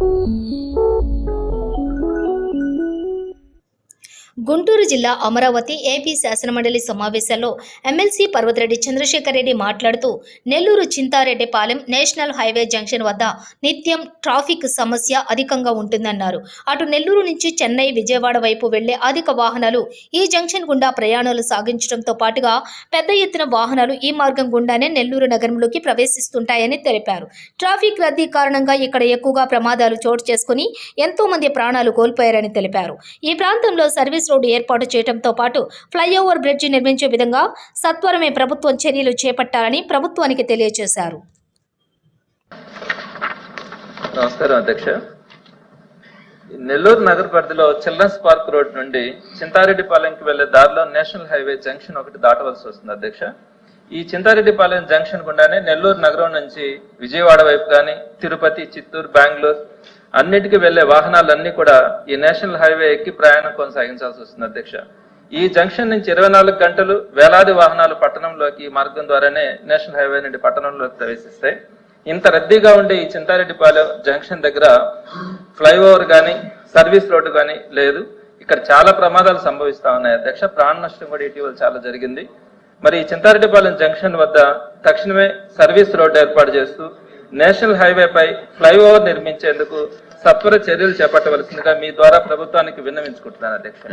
Música Guntur జిల్లా Amaravati AP శాసనమండలి సమావేశాల్లో ఎమ్మెల్సీ పర్వతిరెడ్డి చంద్రశేఖర్ రెడ్డి మాట్లాడుతూ Nellore Chintareddypalem national highway junction వద్ద నిత్యం ట్రాఫిక్ సమస్య అధికంగా ఉంటుందన్నారు. అటు నెల్లూరు నుంచి చెన్నై విజయవాడ వైపు వెళ్ళే అధిక వాహనాలు ఈ జంక్షన్ గుండా ప్రయాణాలు సాగించడంతో పాటుగా పెద్ద ఎత్తున వాహనాలు ఈ మార్గం గుండానే నెల్లూరు నగరంలోకి ప్రవేశిస్తుంటాయని తెలిపారు. ట్రాఫిక్ రద్దీ కారణంగా ఇక్కడ ఎక్కువగా ప్రమాదాలు చోటు చేసుకుని ఎంతో మంది ప్రాణాలు కోల్పోయారని తెలిపారు. ఈ ప్రాంతంలో సర్వీస్ రోడ్డు ఏర్పాటు చేయడంతో పాటు ఫ్లైఓవర్ బ్రిడ్జి నిర్మించే విధంగా సత్వరమే ప్రభుత్వం చర్యలు చేపట్టాలని ప్రభుత్వానికి తెలియజేశారు. నమస్కారం అధ్యక్ష. నెల్లూరు నగర పరిధిలో చిల్డ్రన్స్ పార్క్ రోడ్ నుండి చింతారెడ్డిపాలెంకి వెళ్ళే దారిలో నేషనల్ హైవే జంక్షన్ ఒకటి దాటవలసి వస్తుంది అధ్యక్ష. ఈ చింతారెడ్డిపాలెం జంక్షన్ గుండానే నెల్లూరు నగరం నుంచి విజయవాడ వైపు కానీ తిరుపతి చిత్తూరు బెంగళూరు అన్నిటికీ వెళ్ళే వాహనాలన్నీ కూడా ఈ నేషనల్ హైవే ఎక్కి ప్రయాణం కొనసాగించాల్సి వస్తుంది అధ్యక్ష. ఈ జంక్షన్ నుంచి ఇరవై నాలుగు గంటలు వేలాది వాహనాలు పట్టణంలోకి మార్గం ద్వారానే నేషనల్ హైవే నుండి పట్టణంలోకి ప్రవేశిస్తాయి. ఇంత రద్దీగా ఉండే ఈ చింతారెడ్డిపాలెం జంక్షన్ దగ్గర ఫ్లైఓవర్ కానీ సర్వీస్ రోడ్డు కానీ లేదు. ఇక్కడ చాలా ప్రమాదాలు సంభవిస్తా ఉన్నాయి అధ్యక్ష. ప్రాణ నష్టం కూడా ఇటీవల చాలా జరిగింది. మరి ఈ చింతారెడ్డిపాలెం జంక్షన్ వద్ద తక్షణమే సర్వీస్ రోడ్డు ఏర్పాటు చేస్తూ నేషనల్ హైవే పై ఫ్లైఓవర్ నిర్మించేందుకు సత్వర చర్యలు చేపట్టవలసిందిగా మీ ద్వారా ప్రభుత్వానికి విన్నవించుకుంటున్నాను అధ్యక్ష.